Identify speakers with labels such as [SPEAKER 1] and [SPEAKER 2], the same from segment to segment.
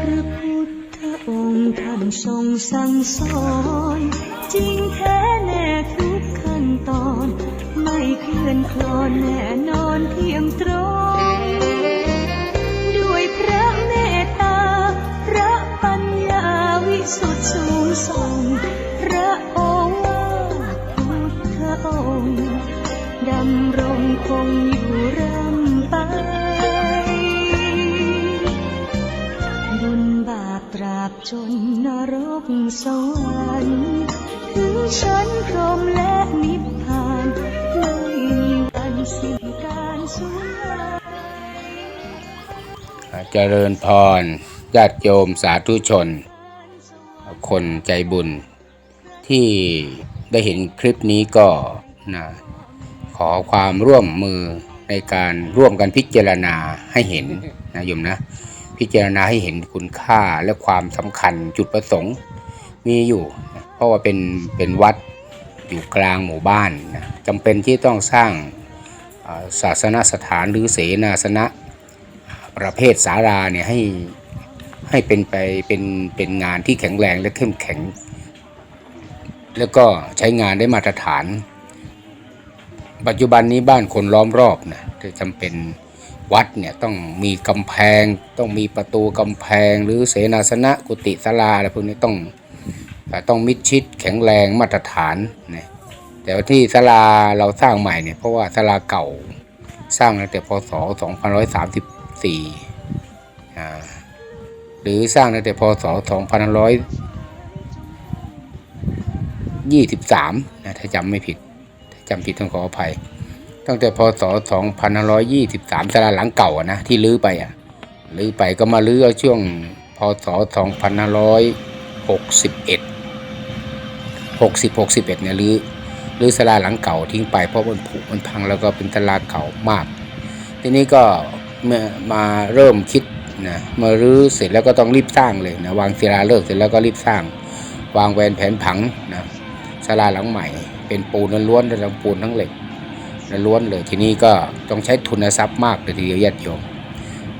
[SPEAKER 1] พระพุทธองค์ท่านทรงสั่งสอนจริงแท้แน่ทุกขั้นตอน ไม่เคลื่อนคลอนแน่นอนเที่ยงตรง สุทธิสูงส่งพระอวาทพุทธองค์ดำรงคงอยู่ร่ำไปบุญบาปตราบจนนรกสวรรค์ถึงชั้นพรมและนิพพานไม่มีวันสิ้นการสูญ
[SPEAKER 2] เจริญพรญาติโยมสาธุชน คนใจบุญ ที่ได้เห็นคลิปนี้ก็นะขอความร่วมมือในการร่วมกันพิจารณาให้เห็นนะโยมนะ พิจารณาให้เห็นคุณค่าและความสำคัญจุดประสงค์มีอยู่นะเพราะว่าเป็นเป็นวัดอยู่กลางหมู่บ้านนะจำเป็นที่ต้องสร้างศาสนสถานหรือเสนาสนะประเภทสาราเนี่ยให้ ให้เป็นไปเป็นเป็นงานที่แข็งแรงและเข้มแข็ง แล้วก็ใช้งานได้มาตรฐาน ปัจจุบันนี้บ้านคนล้อมรอบนะจะจำเป็นวัดเนี่ยต้องมีกำแพง ต้องมีประตูกำแพง หรือเสนาสนะกุฏิศาลาอะไรพวกนี้ต้องต้องมิดชิดแข็งแรงมาตรฐานนะแต่ว่าที่ศาลาเราสร้างใหม่เนี่ยเพราะว่าศาลาเก่าสร้างตั้งแต่พศ 2534อ่า หรือสร้างตั้งแต่พศ2523นะถ้าจำไม่ผิดถ้าจำผิดต้องขออภัย ตั้งแต่พศ2523ศาลาหลังเก่านะที่ลื้อไปอะลื้อไปก็มาลื้อเอาช่วงพศ2561 60 61เนี่ยลื้อลื้อศาลาหลังเก่าทิ้งไปเพราะมันผุมันพังแล้วก็เป็นศาลาเก่ามาก ทีนี้ก็มาเริ่มคิด นะมารื้อเสร็จแล้วก็ต้องรีบสร้างเลยนะวางศิลาฤกษ์เสร็จแล้วก็รีบสร้าง วางแผนแผนผังนะศาลาหลังใหม่ เป็นปูนล้วนๆทั้งปูนทั้งเหล็กล้วนเลยทีนี้ก็ต้องใช้ทุนทรัพย์มากเลยทีเดียวญาติโยม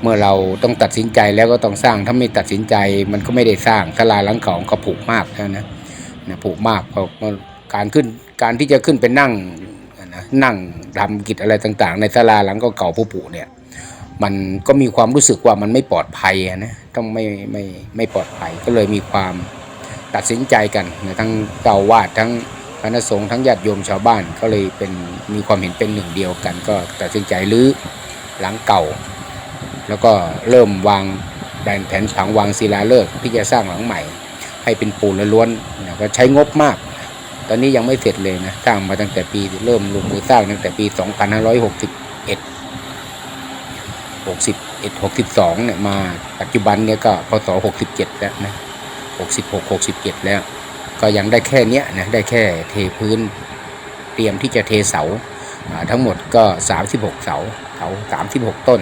[SPEAKER 2] เมื่อเราต้องตัดสินใจแล้วก็ต้องสร้างถ้าไม่ตัดสินใจมันก็ไม่ได้สร้างศาลาหลังเก่าก็ผุมากแล้วนะนะผุมากพราะการขึ้นการที่จะขึ้นไปนั่งนะนั่งทำกิจอะไรต่าง ๆ ในศาลาหลังก็เก่าๆผุๆเนี่ย มันก็มีความรู้สึกว่ามันไม่ปลอดภัยนะต้องไม่ไม่ไม่ปลอดภัยก็เลยมีความตัดสินใจกันนะทั้งเจ้าวาดทั้งคณะสงฆ์ทั้งญาติโยมชาวบ้านก็เลยเป็นมีความเห็นเป็นหนึ่งเดียวกัน ก็ตัดสินใจรื้อหลังเก่า แล้วก็เริ่มวางแผนแผนผังวางศิลาฤกษ์ที่จะสร้างหลังใหม่ ให้เป็นปูนล้วนๆนะก็ใช้งบมาก ตอนนี้ยังไม่เสร็จเลยนะสร้างมาตั้งแต่ปีเริ่มลงมือสร้างตั้งแต่ปี 2561 61 62เนี่ยมาปัจจุบันเนี่ยก็พศ67 แล้วนะ66 67 แล้ว ก็ยังได้แค่เนี้ยนะได้แค่เทพื้นเตรียมที่จะเทเสาทั้งหมดก็ 36 เสาเสา36 ต้น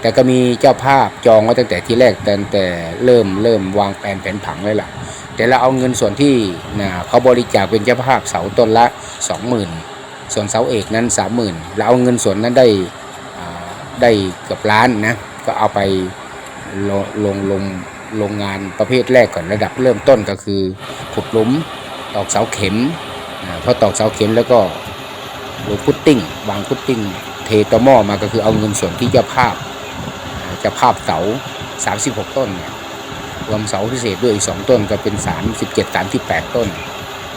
[SPEAKER 2] แต่ก็มีเจ้าภาพจองไว้ตั้งแต่ที่แรกตั้งแต่เริ่มเริ่มวางแผนแผนผังเลยล่ะ แต่เราเอาเงินส่วนที่นะเขาบริจาคเป็นเจ้าภาพเสาต้นละ 20,000 ส่วนเสาเอกนั้น 30,000เราเอาเงินส่วนนั้นได้ ได้เกือบล้านนะ ก็เอาไปลงลงลงโรงงานประเภทแรกก่อนระดับเริ่มต้นก็คือขุดหลุมตอกเสาเข็มอ่าพอตอกเสาเข็มแล้วก็ลงพุตติ้งวางพุตติ้งเทตอหม้อมาก็คือเอาเงินส่วนที่เจ้าภาพอ่าเจ้าภาพเสา 36 ต้นเนี่ยรวมเสาพิเศษด้วยอีกสองต้นก็เป็น 37 38 ต้น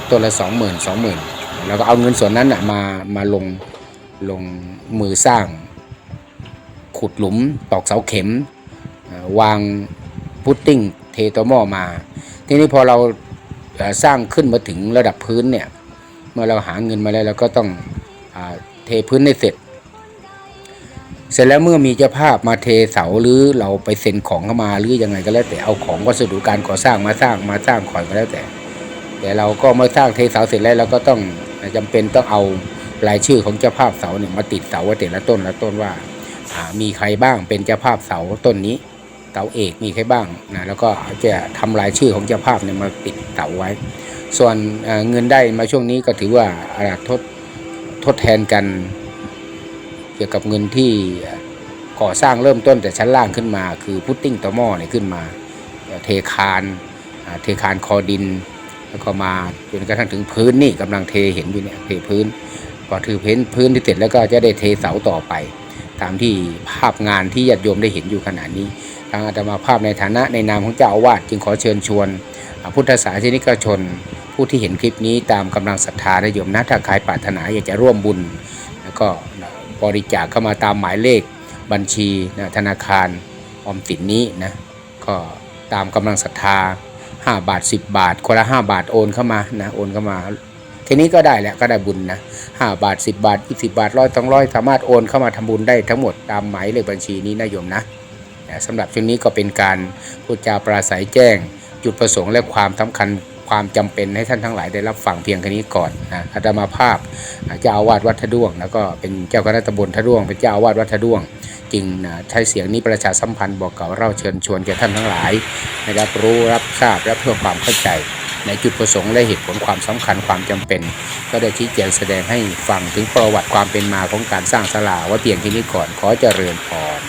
[SPEAKER 2] ต้นละ 20,000 20,000 แล้วก็เอาเงินส่วนนั้นนะมามาลงลงมือสร้าง ขุดหลุมตอกเสาเข็ม วางพุตติ้งเทตอหม้อมา ทีนี้พอเราสร้างขึ้นมาถึงระดับพื้นเนี่ย เมื่อเราหาเงินมาแล้วเราก็ต้องอเทพื้นให้เสร็จ เสร็จแล้วเมื่อมีเจ้าภาพมาเทเสาหรือเราไปเซ็นของเข้ามาหรือยังไงก็แล้วแต่เอาของวัสดุการก่อสร้างมาสร้างมาสร้างก่อนก็แล้วแต่ แต่เราก็เมื่อสร้างเทเสาเสร็จแล้วเราก็ต้องจำเป็นต้องเอารายชื่อของเจ้าภาพเสาเนี่ยมาติดเสาไว้แต่ละต้นละต้นว่า
[SPEAKER 1] มีใครบ้างเป็นเจ้าภาพเสาต้นนี้เสาเอกมีใครบ้างนะแล้วก็จะทำรายชื่อของเจ้าภาพเนี่ยมาติดเสาไว้ ส่วนเงินได้มาช่วงนี้ก็ถือว่าอ่าทดทดแทนกัน เกี่ยวกับเงินที่ก่อสร้างเริ่มต้นแต่ชั้นล่างขึ้นมา คือพุตติ้งตอหม้อเนี่ยขึ้นมาเทคานเทคานคอดิน แล้วก็มาจนกระทั่งถึงพื้นนี่กำลังเทเห็นอยู่เนี่ยเทพื้นพอถือพื้นพื้นที่เสร็จแล้วก็จะได้เทเสาต่อไป ตามที่ภาพงานที่ญาติโยมได้เห็นอยู่ขณะนี้ ทางอาตมาภาพในฐานะในนามของเจ้าอาวาสจึงขอเชิญชวน พุทธศาสนิกชน ผู้ที่เห็นคลิปนี้ตามกำลังศรัทธานะโยมนะถ้าใครปรารถนาอยากจะร่วมบุญ แล้วก็บริจาคเข้ามาตามหมายเลขบัญชีนะธนาคารออมสินนี้นะก็ตามกำลังศรัทธา 5 บาท 10 บาท คนละ 5 บาทโอนเข้ามานะโอนเข้ามา แค่นี้ก็ได้แหละก็ได้บุญนะ5บาท 10 บาท 20 บาทร้อยต้องร้อยสามารถโอนเข้ามาทำบุญได้ทั้งหมดตามหมายเลขบัญชีนี้นะโยมนะสำหรับช่วงนี้ก็เป็นการพูดจาปราศัยแจ้ง จุดประสงค์และความสำคัญความจำเป็นให้ท่านทั้งหลายได้รับฟังเพียงแค่นี้ก่อนนะอาตมาภาพเจ้าอาวาสวัดทะด้วง แล้วก็เป็นเจ้าคณะตำบลทะด้วง เป็นเจ้าอาวาสวัดทะด้วง จึงนะใช้เสียงนี้ประชาสัมพันธ์บอกกล่าวเราเชิญชวนแก่ท่านทั้งหลายให้รับรู้รับทราบและเพื่อความเข้าใจ ในจุดประสงค์และเหตุผลความสำคัญความจำเป็น ก็ได้ชี้แจงแสดงให้ฟังถึงประวัติความเป็นมาของการสร้างศาลาว่าเพียงที่นี้ก่อนขอเจริญพร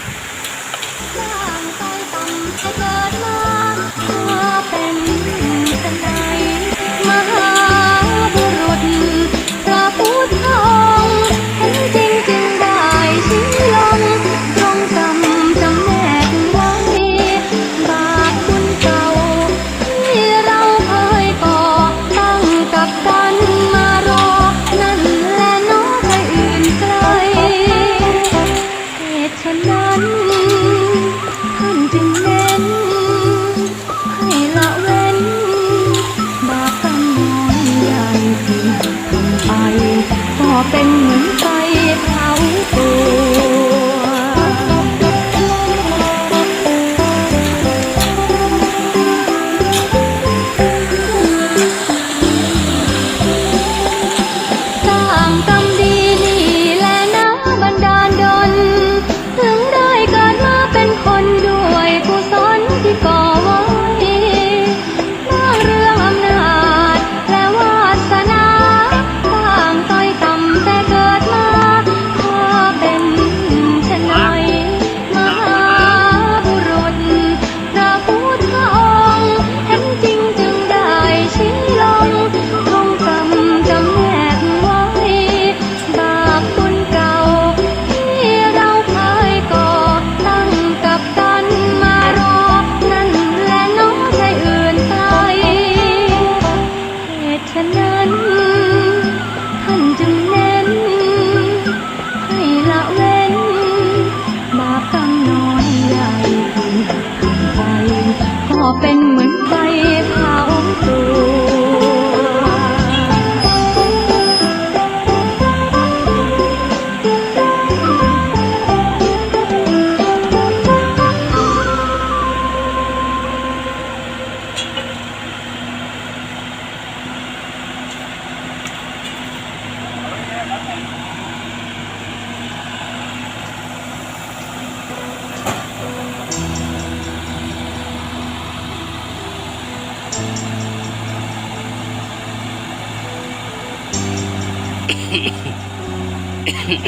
[SPEAKER 3] กิเ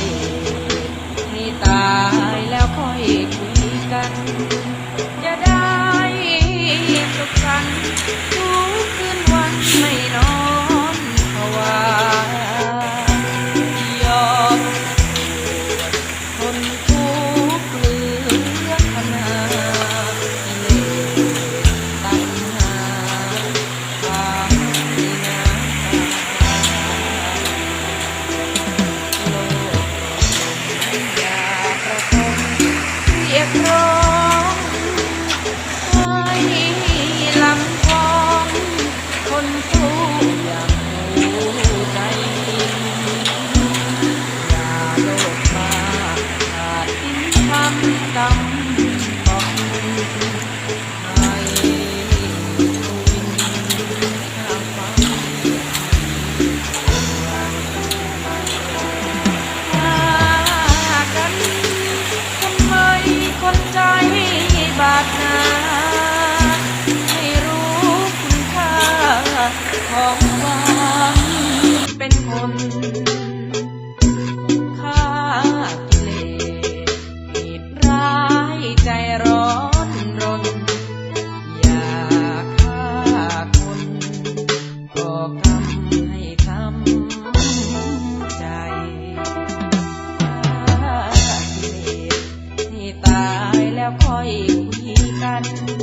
[SPEAKER 3] ลสให้ตาย
[SPEAKER 4] แล้วค่อยคุยกันจะได้สุขสันต์ อยคุยกัน